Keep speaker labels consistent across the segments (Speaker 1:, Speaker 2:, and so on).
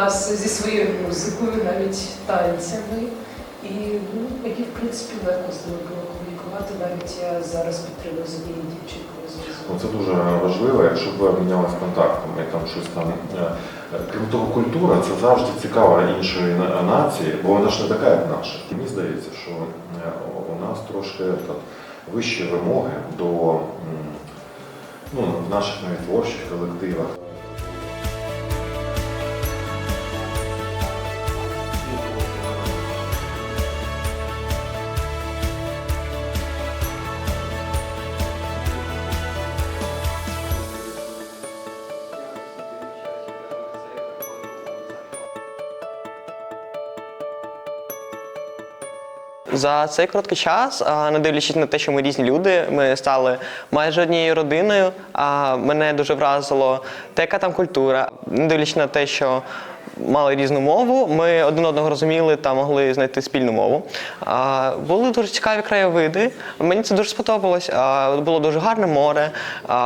Speaker 1: нас зі своєю музикою, навіть танцями. І ну, мені, в принципі, легко з ними було комунікувати. Навіть я зараз підтримую з однією дівчинкою.
Speaker 2: Ну, Це дуже важливо, якщо б ви обмінялись контактами, там щось там. е, Крім того, культура це завжди цікава іншої нації, бо вона ж не така, як наша. І мені здається, що е, у нас трошки так, вищі вимоги до ну, в наших навіть творчих колективах.
Speaker 3: За цей короткий час, не дивлячись на те, що ми різні люди, ми стали майже однією родиною. А мене дуже вразило те, яка там культура, не дивлячись на те, що мали різну мову, ми один одного розуміли та могли знайти спільну мову. Були дуже цікаві краєвиди. Мені це дуже сподобалось. Було дуже гарне море,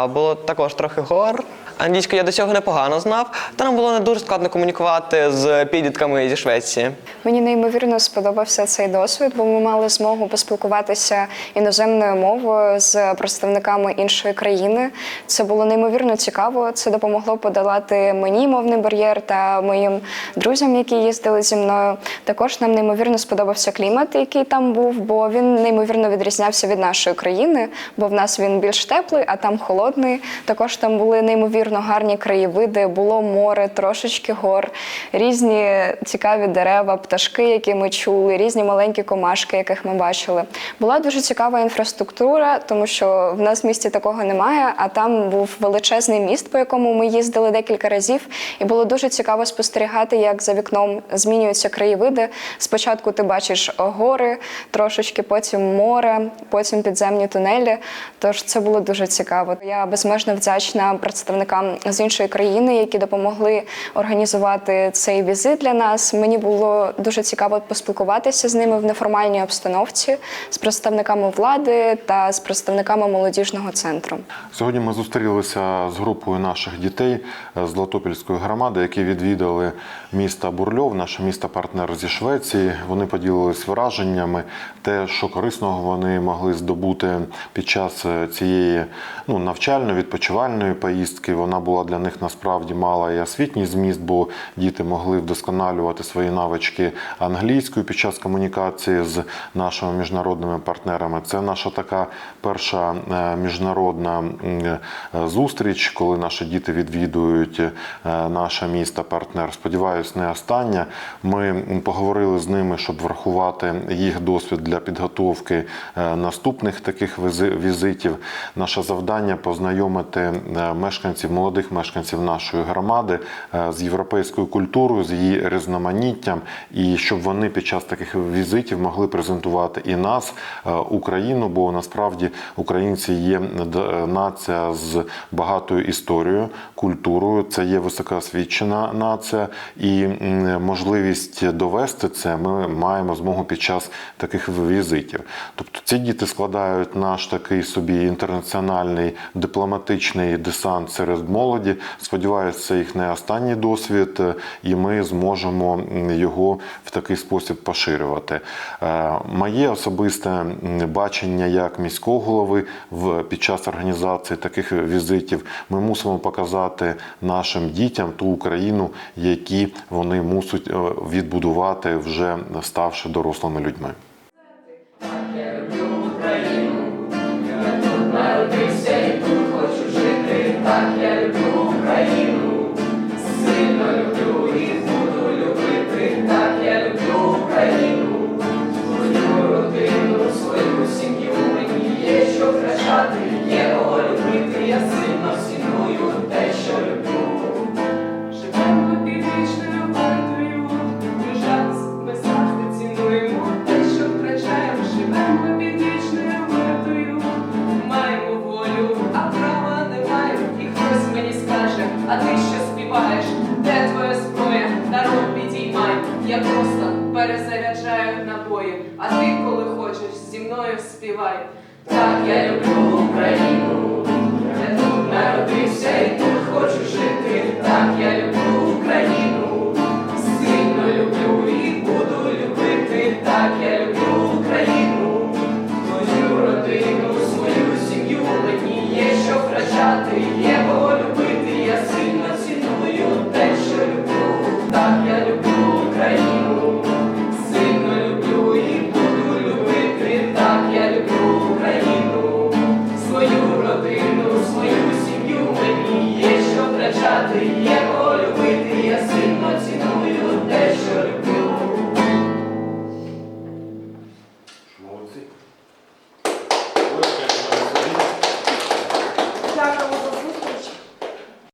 Speaker 3: було також трохи гор. Англійську я до цього непогано знав, та нам було не дуже складно комунікувати з підлітками зі Швеції.
Speaker 4: Мені неймовірно сподобався цей досвід, бо ми мали змогу поспілкуватися іноземною мовою з представниками іншої країни. Це було неймовірно цікаво. Це допомогло подолати мені мовний бар'єр та моїм друзям, які їздили зі мною. Також нам неймовірно сподобався клімат, який там був, бо він неймовірно відрізнявся від нашої країни, бо в нас він більш теплий, а там холодний. Також там були неймовірно гарні краєвиди, було море, трошечки гор, різні цікаві дерева, пташки, які ми чули, різні маленькі комашки, яких ми бачили. Була дуже цікава інфраструктура, тому що в нас в місті такого немає. А там був величезний міст, по якому ми їздили декілька разів, і було дуже цікаво спостерігати, як за вікном змінюються краєвиди. Спочатку ти бачиш гори, трошечки, потім море, потім підземні тунелі. Тож це було дуже цікаво. Я безмежно вдячна представникам з іншої країни, які допомогли організувати цей візит для нас. Мені було дуже цікаво поспілкуватися з ними в неформальній обстановці, з представниками влади та з представниками молодіжного центру.
Speaker 2: Сьогодні ми зустрілися з групою наших дітей е, з Латопільської громади, які відвідали місто Бурльов, наше місто-партнер зі Швеції. Вони поділились враженнями, те, що корисного вони могли здобути під час е, цієї ну, навчальної відпочивальної поїздки. Вона була для них насправді мала і освітній зміст, бо діти могли вдосконалювати свої навички англійською під час комунікації з нашими міжнародними партнерами. Це наша така перша е, міжнародна е, зустріч, коли наші діти відвідують е, наше місто партнер. Сподіваюсь, не остання. Ми поговорили з ними, щоб врахувати їх досвід для підготовки наступних таких візи- візитів. Наше завдання познайомити мешканців, молодих мешканців нашої громади е, з європейською культурою, з її різноманіттям, і щоб вони під час таких візитів могли презентувати і нас, е, Україну, бо насправді українці є нація з багатою історією, культурою. Це є високоосвічена нація, і можливість довести це ми маємо змогу під час таких візитів. Тобто ці діти складають наш такий собі інтернаціональний дипломатичний десант серед молоді. Сподіваюся, це їх не останній досвід, е, і ми зможемо його в такий спосіб поширювати. Е, Моє особисте бачення як міського голови під час організації таких візитів ми мусимо показати нашим дітям ту Україну, які вони мусять е, відбудувати вже ставши дорослими людьми.
Speaker 5: Скаже, а ти що співаєш? Де твоя зброя? Народ підіймай. Я просто перезаряджаю набої, а ти, коли хочеш, зі мною співай. Так я люблю Україну.